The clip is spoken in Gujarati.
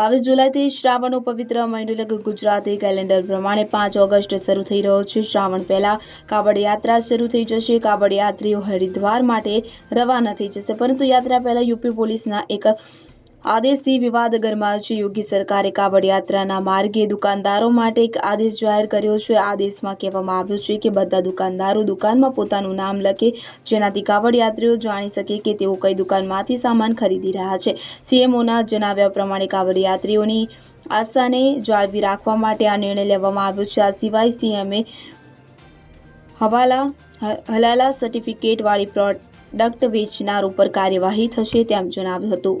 બાવીસ જુલાઈથી શ્રાવણનો પવિત્ર મહિનો લગ ગુજરાતી કેલેન્ડર પ્રમાણે પાંચ ઓગસ્ટ શરૂ થઈ રહ્યો છે. શ્રાવણ પહેલા કાવડ યાત્રા શરૂ થઈ જશે. કાવડ યાત્રીઓ હરિદ્વાર માટે રવાના થઈ જશે. પરંતુ યાત્રા પહેલા યુપી પોલીસના એક આદેશથી વિવાદ ગરમાયો છે. યોગી સરકારે કાવડ યાત્રાના માર્ગે દુકાનદારો માટે એક આદેશ જાહેર કર્યો છે. આદેશમાં કહેવામાં આવ્યું છે કે બધા દુકાનદારો દુકાનમાં પોતાનું નામ લખે, જેનાથી કાવડ યાત્રીઓ જાણી શકે કે તેઓ કઈ દુકાનમાંથી સામાન ખરીદી રહ્યા છે. સીએમઓના જણાવ્યા પ્રમાણે કાવડ યાત્રીઓની આસ્થાને જાળવી રાખવા માટે આ નિર્ણય લેવામાં આવ્યો છે. આ સિવાય સીએમએ હવાલા, હલાલા સર્ટિફિકેટવાળી પ્રોડક્ટ વેચનાર ઉપર કાર્યવાહી થશે તેમ જણાવ્યું હતું.